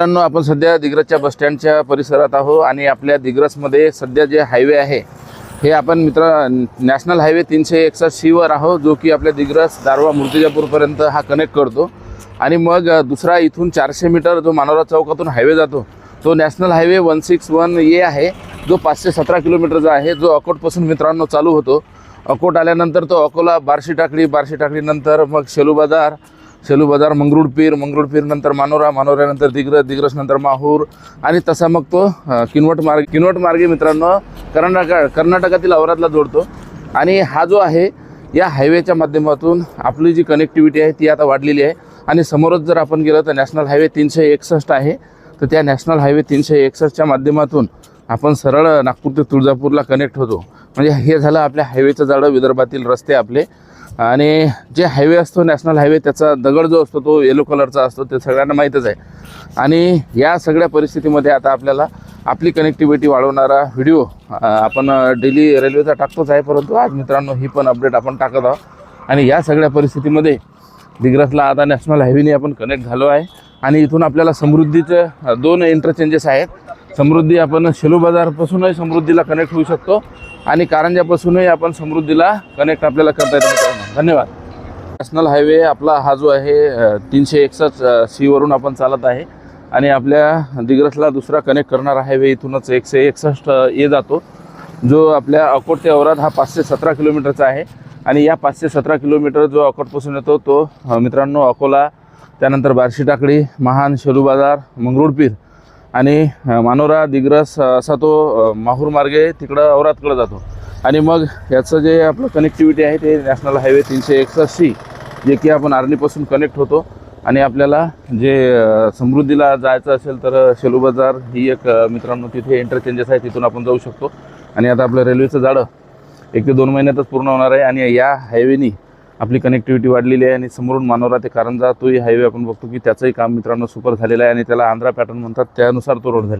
मित्रांनो आपण सध्या दिग्रसच्या बसस्टँडच्या परिसरात आहो आणि आपल्या दिग्रसमध्ये सध्या जे हायवे आहे हे आपण मित्र नॅशनल हायवे तीनशे एकसष्ट सीवर आहो जो की आपल्या दिग्रस दारवा मूर्तिजापूरपर्यंत हा कनेक्ट करतो. आणि मग दुसरा इथून चारशे मीटर जो मानोरा चौकातून हायवे जातो तो national highway one six one A आहे जो पाचशे सतरा किलोमीटरचा आहे जो अकोटपासून मित्रांनो चालू होतो. अकोट आल्यानंतर तो अकोला बार्शी टाकळी बार्शी टाकळीनंतर मग शेलू बाजार सेलू बाजार मंगरुळपीर पीर नंतर मानोरा मानोऱ्यानंतर दिग्रस दिग्रस नंतर माहूर. आणि तसा मग तो किनवट मार्ग किनवट मार्गे मित्रांनो कर्नाटका कर्नाटकातील औरातला जोडतो. आणि हा जो आहे या हायवेच्या माध्यमातून आपली जी कनेक्टिव्हिटी आहे ती आता वाढलेली आहे. आणि समोरच जर आपण गेलं तर नॅशनल हायवे तीनशे एकसष्ट आहे. तर त्या नॅशनल हायवे तीनशे एकसष्टच्या माध्यमातून आपण सरळ नागपूर ते तुळजापूरला कनेक्ट होतो. म्हणजे हे झालं आपल्या हायवेचं जाळं विदर्भातील रस्ते आपले. आणि जे हायवे असतो नॅशनल हायवे त्याचा दगड जो असतो तो येलो कलरचा असतो ते सगळ्यांना माहीतच आहे. आणि या सगळ्या परिस्थितीमध्ये आता आपल्याला आपली कनेक्टिव्हिटी वाढवणारा व्हिडिओ आपण डेली रेल्वेचा टाकतोच आहे परंतु आज मित्रांनो ही पण अपडेट आपण टाकत आहोत. आणि या सगळ्या परिस्थितीमध्ये दिग्रसला आता नॅशनल हायवेने आपण कनेक्ट झालो आहे. आणि इथून आपल्याला समृद्धीचं दोन इंटरचेंजेस आहेत. समृद्धी आपण शेलू बाजारपासूनही समृद्धीला कनेक्ट होऊ शकतो. आणि कारंजापासूनही आपण समृद्धीला कनेक्ट आपल्याला करता येतो धन्यवाद. नॅशनल हायवे आपला हा जो आहे तीनशे एकसष्ट सीवरून आपण चालत आहे. आणि आपल्या दिग्रसला दुसरा कनेक्ट करणारा हायवे इथूनच एकशे एकसष्ट ये जातो. जो आपल्या अकोट ते औराद हा पाचशे सतरा किलोमीटरचा आहे. आणि या पाचशे सतरा किलोमीटर जो अकोटपासून येतो तो मित्रांनो अकोला त्यानंतर बार्शी टाकळी महान शेलू बाजार मंगरुळपीर आणि मानोरा दिग्रस असा तो माहूर मार्गे तिकडं औरातकडं जातो. आणि मग याचं जे आपलं कनेक्टिव्हिटी आहे ते नॅशनल हायवे तीनशे एकसष्ट सी जे की आपण आर्नीपासून कनेक्ट होतो. आणि आपल्याला जे समृद्धीला जायचं असेल तर शेलू बाजार ही एक मित्रांनो तिथे इंटरचेंजेस आहे तिथून आपण जाऊ शकतो. आणि आता आपलं रेल्वेचं जाळं एक ते दोन महिन्यातच पूर्ण होणार आहे. आणि या हायवेनी आपली कनेक्टिव्हिटी वाढलेली आहे आणि समोरून मानोरा ते कारंजा तोही हायवे आपण बघतो की त्याचंही काम मित्रांनो सुपर झालेलं आहे. आणि त्याला आंध्रा पॅटर्न म्हणतात. त्यानुसार तो रोड झाला